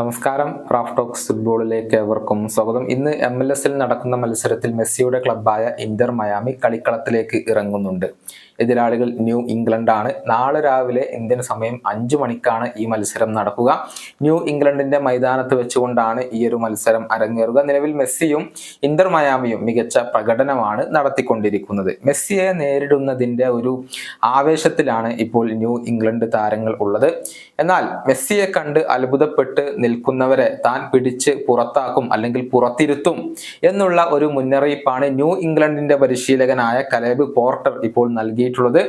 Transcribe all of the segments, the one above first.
നമസ്കാരം. Raf talks ഫുട്ബോളിലേക്ക് ഏവർക്കും സ്വാഗതം. ഇന്ന് എം എൽ എസിൽ നടക്കുന്ന മത്സരത്തിൽ മെസ്സിയുടെ ക്ലബായ ഇന്റർ മയാമി കളിക്കളത്തിലേക്ക് ഇറങ്ങുന്നുണ്ട്. എതിരാളികൾ ന്യൂ ഇംഗ്ലണ്ട് ആണ് നാളെ രാവിലെ ഇന്ത്യൻ സമയം അഞ്ചു മണിക്കാണ് ഈ മത്സരം നടക്കുക. ന്യൂ ഇംഗ്ലണ്ടിന്റെ മൈതാനത്ത് വെച്ചുകൊണ്ടാണ് ഈ ഒരു മത്സരം അരങ്ങേറുക. നിലവിൽ മെസ്സിയും ഇന്റർ മയാമിയും മികച്ച പ്രകടനമാണ് നടത്തിക്കൊണ്ടിരിക്കുന്നത്. മെസ്സിയെ നേരിടുന്നതിന്റെ ഒരു ആവേശത്തിലാണ് ഇപ്പോൾ ന്യൂ ഇംഗ്ലണ്ട് താരങ്ങൾ ഉള്ളത്. എന്നാൽ മെസ്സിയെ കണ്ട് അത്ഭുതപ്പെട്ട് നിൽക്കുന്നവരെ താൻ പിടിച്ച് പുറത്താക്കും അല്ലെങ്കിൽ പുറത്തിരുത്തും എന്നുള്ള ഒരു മുന്നറിയിപ്പാണ് ന്യൂ ഇംഗ്ലണ്ടിന്റെ പരിശീലകനായ കലേബ് പോർട്ടർ ഇപ്പോൾ നൽകിയിട്ടുള്ളത്.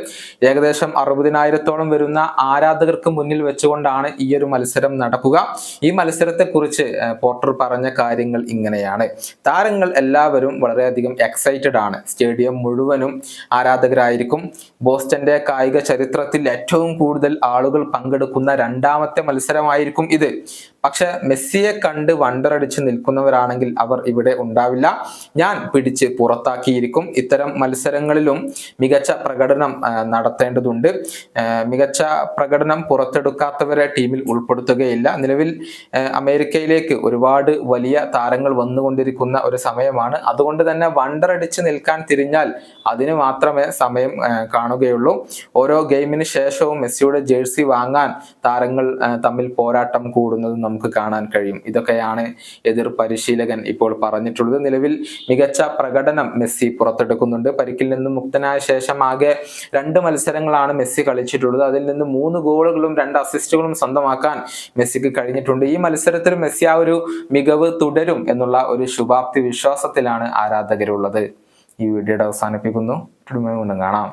ഏകദേശം അറുപതിനായിരത്തോളം വരുന്ന ആരാധകർക്ക് മുന്നിൽ വെച്ചുകൊണ്ടാണ് ഈ ഒരു മത്സരം നടക്കുക. ഈ മത്സരത്തെ കുറിച്ച് പോർട്ടർ പറഞ്ഞ കാര്യങ്ങൾ ഇങ്ങനെയാണ്. താരങ്ങൾ എല്ലാവരും വളരെയധികം എക്സൈറ്റഡ് ആണ്. സ്റ്റേഡിയം മുഴുവനും ആരാധകരായിരിക്കും. ബോസ്റ്റന്റെ കായിക ചരിത്രത്തിൽ ഏറ്റവും കൂടുതൽ ആളുകൾ പങ്കെടുക്കുന്ന രണ്ടാമത്തെ മത്സരമായിരിക്കും ഇത്. പക്ഷെ മെസ്സിയെ കണ്ട് വണ്ടറടിച്ച് നിൽക്കുന്നവരാണെങ്കിൽ അവർ ഇവിടെ ഉണ്ടാവില്ല. ഞാൻ പിടിച്ച് പുറത്താക്കിയിരിക്കും. ഇത്തരം മത്സരങ്ങളിലും മികച്ച പ്രകടനം നടത്തേണ്ടതുണ്ട്. മികച്ച പ്രകടനം പുറത്തെടുക്കാത്തവരെ ടീമിൽ ഉൾപ്പെടുത്തുകയില്ല. നിലവിൽ അമേരിക്കയിലേക്ക് ഒരുപാട് വലിയ താരങ്ങൾ വന്നുകൊണ്ടിരിക്കുന്ന ഒരു സമയമാണ്. അതുകൊണ്ട് തന്നെ വണ്ടറടിച്ച് നിൽക്കാൻ തിരിഞ്ഞാൽ അതിന് മാത്രമേ സമയം കാണുകയുള്ളൂ. ഓരോ ഗെയിമിന് ശേഷവും മെസ്സിയുടെ ജേഴ്സി വാങ്ങാൻ താരങ്ങൾ തമ്മിൽ പോരാട്ടം കൂടുന്നത് നമുക്ക് കാണാൻ കഴിയും. ഇതൊക്കെയാണ് എതിർ പരിശീലകൻ ഇപ്പോൾ പറഞ്ഞിട്ടുള്ളത്. നിലവിൽ മികച്ച പ്രകടനം മെസ്സി പുറത്തെടുക്കുന്നുണ്ട്. പരിക്കിൽ നിന്നും മുക്തനായ ശേഷം ആകെ രണ്ട് മത്സരങ്ങളാണ് മെസ്സി കളിച്ചിട്ടുള്ളത്. അതിൽ നിന്ന് മൂന്ന് ഗോളുകളും രണ്ട് അസിസ്റ്റുകളും സ്വന്തമാക്കാൻ മെസ്സിക്ക് കഴിഞ്ഞിട്ടുണ്ട്. ഈ മത്സരത്തിൽ മെസ്സി ആ ഒരു മികവ് തുടരും എന്നുള്ള ഒരു ശുഭാപ്തി വിശ്വാസത്തിലാണ് ആരാധകരുള്ളത്. ഈ വീഡിയോയുടെ അവസാനിപ്പിക്കുന്നു. കാണാം.